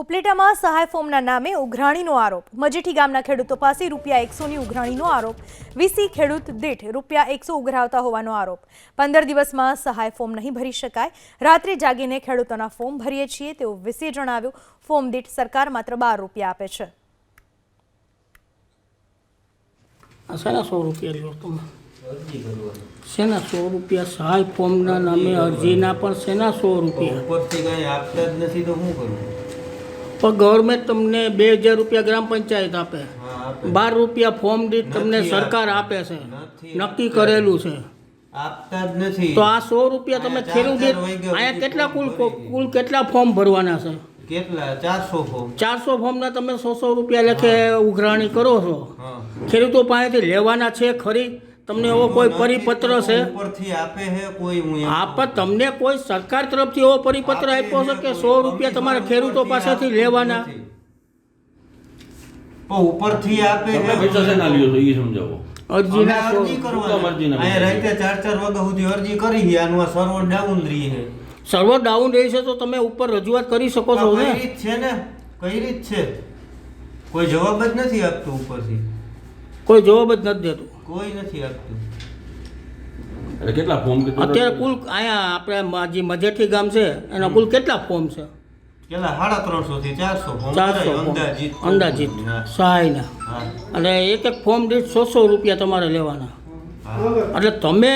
ઉપલેટામાં સહાય ફોર્મના નામે ઉઘરાણીનો આરોપ. મજેઠી ગામના ખેડૂતો પાસે રૂપિયા એકસોની ઉઘરાણીનો આરોપ. વીસી ખેડૂત દીઠ રૂપિયા એકસો ઉઘરાવતા હોવાનો આરોપ. પંદર દિવસમાં સહાય ફોર્મ નહીં ભરી શકાય. રાત્રે જાગીને ખેડૂતોના ફોર્મ ભરીએ છીએ તેવું વીસીએ જણાવ્યું. ફોર્મ દીઠ સરકાર માત્ર બાર રૂપિયા આપે છે. શેના સો રૂપિયા લ્યો તમે? શેના સો રૂપિયા? સહાય ફોર્મના નામે અરજીના પણ શેના સો રૂપિયા? ઉપરથી કાંઈ આપતા જ નથી તો શું કરું? પણ ગવર્મેન્ટ તમને બે હજાર રૂપિયા ગ્રામ પંચાયત આપે. બાર રૂપિયા ફોર્મ દીઠ તમને સરકાર આપે છે. નક્કી કરેલું છે. આપતા જ નથી. તો આ સો રૂપિયા તમે ખેડૂત અહીંયા કેટલા કુલ કુલ કેટલા ફોર્મ ભરવાના છે? કેટલા? ચારસો ફોર્મ ચારસો ફોર્મના તમે સો સો રૂપિયા લેખે ઉઘરાણી કરો છો. ખેડૂતો પાસેથી લેવાના છે ખરી. તમને એવો કોઈ પરિપત્ર છે? ઉપરથી આપે છે કોઈ હું આપ તમને કોઈ સરકાર તરફથી એવો પરિપત્ર આપ્યો છે કે સો રૂપિયા તમારે ખેડૂતો પાસેથી લેવાના. ઉપરથી આપે છે ના લ્યો છો એ સમજાવો. અરજીના અરજી કરવાની. પૈસા? રાતે ચાર ચાર વાગ્યા સુધી અરજી કરી છે આનું આ સર્વર ડાઉન રહી છે. સર્વર ડાઉન રહેશે તો તમે ઉપર રજૂઆત કરી શકો છો કઈ ને રીત છે ને? કઈ રીત છે? કોઈ જવાબ જ નથી આપતું ઉપરથી. કોઈ જવાબ જ નથી દેતું. કોઈ નથી આપતું. એટલે કેટલા ફોર્મ અત્યારે કુલ અહીંયા આપણે જે મજેઠી ગામ છે એના કુલ કેટલા ફોર્મ છે? કેટલા? સાડા ત્રણસો થી ચારસો ફોર્મ ચારસો અંદાજીત. સહાયના અને એક એક ફોર્મ દીઠ સો સો રૂપિયા તમારે લેવાના. એટલે તમે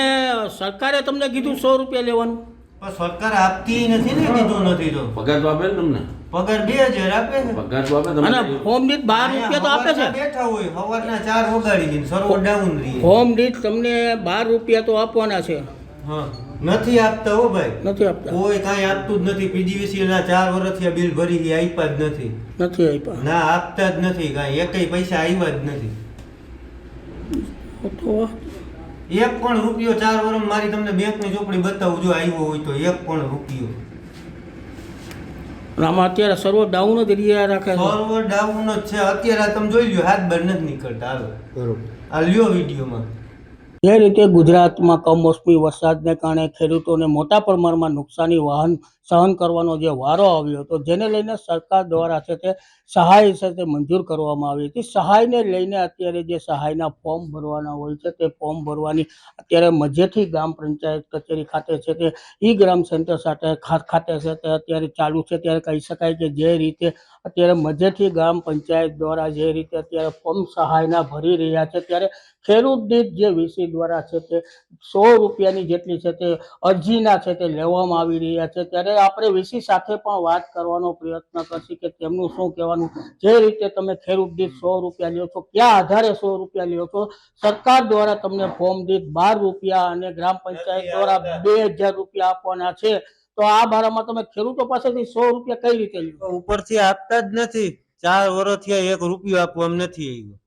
સરકારે તમને કીધું સો રૂપિયા લેવાનું. પણ સરકાર આપતી નથી ને કીધું નથી તો. પગાર તો આપે ને તમને? પગાર બે હજાર આપે છે. પગાર તો આપે અને ફોર્મ દીઠ બાર રૂપિયા તો આપે છે. બેઠા હોય સવારના ચાર વગાડી દઈને સર્વર ડાઉન રહી. ફોર્મ દીઠ તમને બાર રૂપિયા તો આપવાના છે. હા નથી આપતા હો ભાઈ. નથી આપતા. કોઈ કાંઈ આપતું જ નથી. પીજીવીસી ના ચાર વર્ષથી આ બિલ ભરી ગયા આપ્યા જ નથી. નથી આપ્યા. ના આપતા જ નથી કાંઈ. એકેય પૈસા આવ્યા જ નથી. એક પણ રૂપિયો ચાર વર્ષ મારી તમને બેંકની ચોપડી બતાવું જો આવ્યો હોય તો એક પણ રૂપિયો. અને આમાં અત્યારે સર્વર ડાઉન જ રહ્યા રાખે છે. સર્વર ડાઉન જ છે. અત્યારે તમે જોઈ લ્યો હાથ બહાર નથી નીકળતા. હાલો. આ લ્યો વિડીયોમાં. જે રીતે ગુજરાતમાં કમોસમી વરસાદને કારણે ખેડૂતોને મોટા પ્રમાણમાં નુકસાની વાહન સહન કરવાનો જે વારો આવ્યો હતો, જેને લઈને સરકાર દ્વારા છે તે સહાય છે તે મંજૂર કરવામાં આવી હતી. સહાયને લઈને અત્યારે જે સહાયના ફોર્મ ભરવાના હોય છે, તે ફોર્મ ભરવાની અત્યારે મજેઠી ગ્રામ પંચાયત કચેરી ખાતે છે તે, ઈ ગ્રામ સેન્ટર સાથે ખાતે છે તે અત્યારે ચાલુ છે. ત્યારે કહી શકાય કે જે રીતે અત્યારે મજેઠી ગ્રામ પંચાયત દ્વારા જે રીતે અત્યારે ફોર્મ સહાયના ભરી રહ્યા છે, ત્યારે ખેડૂત દીઠ જે વીસી દ્વારા છે તે સો રૂપિયાની જેટલી છે તે અરજીના છે તે લેવામાં આવી રહ્યા છે. ત્યારે આપણે વીસી સાથે પણ વાત કરવાનો પ્રયત્ન કરશે કે તેમનું શું કહેવાનું? જે રીતે તમે ખેડૂત દીઠ સો રૂપિયા લ્યો છો કયા આધારે સો રૂપિયા લ્યો છો? સરકાર દ્વારા તમને ફોર્મ દીઠ બાર રૂપિયા અને ગ્રામ પંચાયત દ્વારા બે હજાર રૂપિયા આપવાના છે. તો આ બારામાં તમે ખેડૂતો પાસેથી સો રૂપિયા કઈ રીતે લ્યો? ઉપરથી આપતા જ નથી. ચાર વર્ષથી એક રૂપિયો આપવામાં નથી આવ્યો.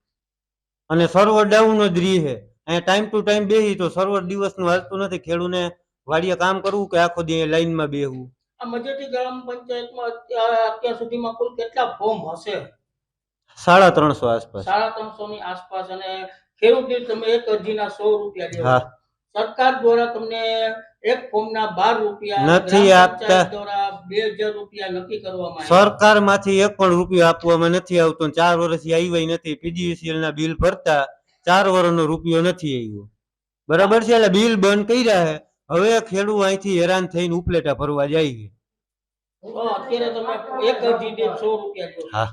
અને સર્વર ડાઉન જ રહી અહીંયા ટાઈમ ટુ ટાઈમ બેસી તો સર્વર દિવસનું હાલતું નથી. ખેડૂને વાડીએ કામ કરવું કે આખો દી લાઈનમાં બેહવું? આ ગ્રામ પંચાયતમાં અત્યાર સુધીમાં કુલ કેટલા ફોર્મ હશે? સાડા ત્રણસો આસપાસ. સાડા ત્રણસો ની આસપાસ અને ખેડૂત દીઠ તમે એક અરજીના સો રૂપિયા લેવા સરકાર દ્વારા તમને એક ફોર્મના બાર રૂપિયા નથી આપતા. દ્વારા બે હજાર રૂપિયા નક્કી કરવામાં સરકારમાંથી એક પણ રૂપિયો આપવામાં નથી આવતો. ચાર વર્ષથી આવ્યા નથી. પીજીવીસીએલ ના બિલ ભરતા ચાર વર્ષનો રૂપિયો નથી આવ્યો. બરાબર છે? એટલે બિલ બંધ કર્યા છે હવે ખેડૂત અહીંથી હેરાન થઈને ઉપલેટા ભરવા જાય છે. અત્યારે તમે એક અરજી સો રૂપિયા હા.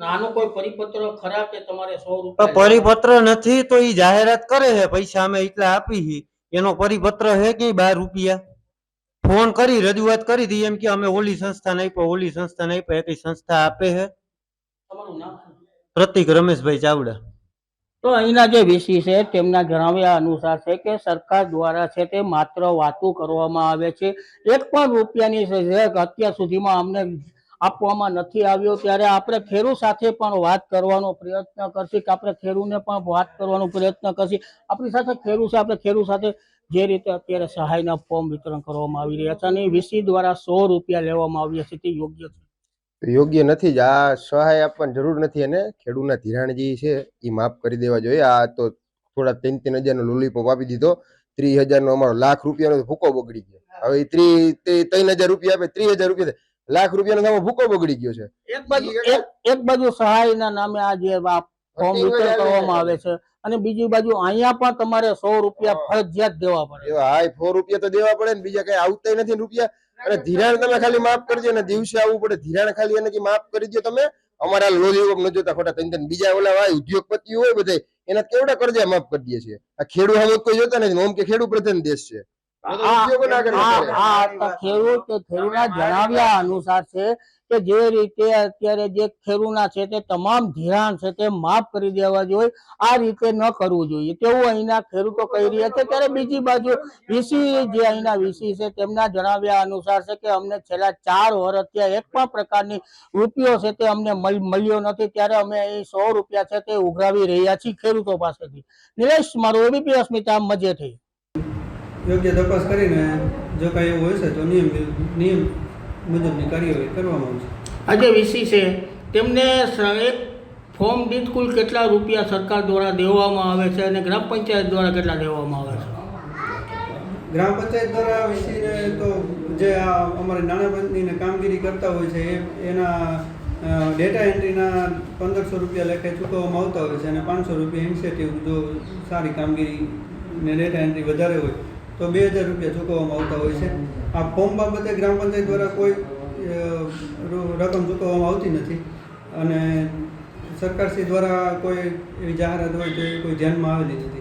આનો કોઈ પરિપત્ર ખરા કે તમારે સો રૂપિયા પરિપત્ર નથી તો એ જાહેરાત કરે છે. પૈસા અમે એટલા આપી છે એનો પરિપત્ર છે કે બાર રૂપિયા. ફોન કરી રજૂઆત કરી હતી એમ કે અમે ઓલી સંસ્થાને આપ્યો ઓલી સંસ્થાને આપ્યો. એક સંસ્થા આપે છે. તમારું નામ પ્રતિક રમેશભાઈ ચાવડા. તો અહીંના જે વીસી છે તેમના જણાવ્યા અનુસાર છે કે સરકાર દ્વારા છે તે માત્ર વાતો કરવામાં આવે છે. એક પણ રૂપિયાની અત્યાર સુધીમાં અમને આપવામાં નથી આવ્યો. ત્યારે આપણે ખેડૂત સાથે પણ વાત કરવાનો પ્રયત્ન કરશી કે આપણે ખેડૂતને પણ વાત કરવાનો પ્રયત્ન કરશી. આપણી સાથે ખેડૂત છે, આપણે ખેડૂત સાથે જે રીતે અત્યારે સહાયના ફોર્મ વિતરણ કરવામાં આવી રહ્યા છે અને વીસી દ્વારા સો રૂપિયા લેવામાં આવ્યા છે તે યોગ્ય છે. યોગ્ય નથી. જ આ સહાય આપવાની જરૂર નથી અને ખેડૂતના ધિરાણ જે છે એ માફ કરી દેવા જોઈએ. આ તો થોડા ત્રણ ત્રણ હજારનો લોલીપોપ આપી દીધો. ત્રીસ હજારનો અમારો લાખ રૂપિયાનો ભૂકો બગડી ગયો. હવે ત્રી ત્રી- ત્રણ હજાર રૂપિયા આપે ત્રીસ હજાર રૂપિયા. લાખ રૂપિયાનો સામે ભૂકો બગડી ગયો છે. એક બાજુ એક બાજુ સહાયના નામે આ જે ફોર્મ વિતરણ કરવામાં આવે છે. અને બીજી બાજુ અહીંયા પણ તમારે સો રૂપિયા ફરજિયાત દેવા પડે. એવા સો રૂપિયા તો દેવા પડે ને બીજા કઈ આવતા નથી રૂપિયા. અને ધિરાણ તમે ખાલી માફ કરજો ને દિવસે આવવું પડે. ધિરાણ ખાલી એને માફ કરી દો તમે. અમારા લોલીઓપ ન જોતા ખોટા ત્રણ બીજા ઓલા હોય ઉદ્યોગપતિ હોય બધા એના કેવડા કરજા માફ કરી દે છે? આ ખેડૂત હવે કોઈ જોતા નથી ઓમ કે ખેડૂત પ્રધાન દેશ છે. ખેડૂત ખેડૂતના જણાવ્યા અનુસાર છે કે જે રીતે અત્યારે જે ખેડૂતના છે તે તમામ ધિરાણ છે તે માફ કરી દેવા જોઈએ. આ રીતે ન કરવું જોઈએ. તેવું અહીંના ખેડૂતો કહી રહ્યા છે. ત્યારે બીજી બાજુ વીસી જે અહીંના વીસી છે તેમના જણાવ્યા અનુસાર છે કે અમને છેલ્લા ચાર વર્ષથી એક પણ પ્રકારની રૂપિયો છે તે અમને મળ્યો નથી. ત્યારે અમે અહીં સો રૂપિયા છે તે ઉઘરાવી રહ્યા છીએ ખેડૂતો પાસેથી. નિલેશ, મારું એબીપી અસ્મિતા મજેઠી. યોગ્ય તપાસ કરીને જો કાંઈ એવું છે તો નિયમ નિયમ મુજબની કાર્યવાહી કરવામાં આવશે આજે વીસી છે. તેમને એક ફોર્મ દીઠ કુલ કેટલા રૂપિયા સરકાર દ્વારા દેવામાં આવે છે અને ગ્રામ પંચાયત દ્વારા કેટલા દેવામાં આવે છે? ગ્રામ પંચાયત દ્વારા વિસીને તો જે આ અમારી નાણાં કામગીરી કરતા હોય છે એ એના ડેટા એન્ટ્રીના પંદરસો રૂપિયા લેખે ચૂકવવામાં આવતા હોય છે અને પાંચસો રૂપિયા ઇન્સેટિવ જો સારી કામગીરી ને ડેટા એન્ટ્રી વધારે હોય તો બે હજાર રૂપિયા ચૂકવવામાં આવતા હોય છે. આ ફોર્મ બાબતે ગ્રામ પંચાયત દ્વારા કોઈ રકમ ચૂકવવામાં આવતી નથી. અને સરકારશ્રી દ્વારા કોઈ એવી જાહેરાત હોય તો કોઈ ધ્યાનમાં આવેલી નથી.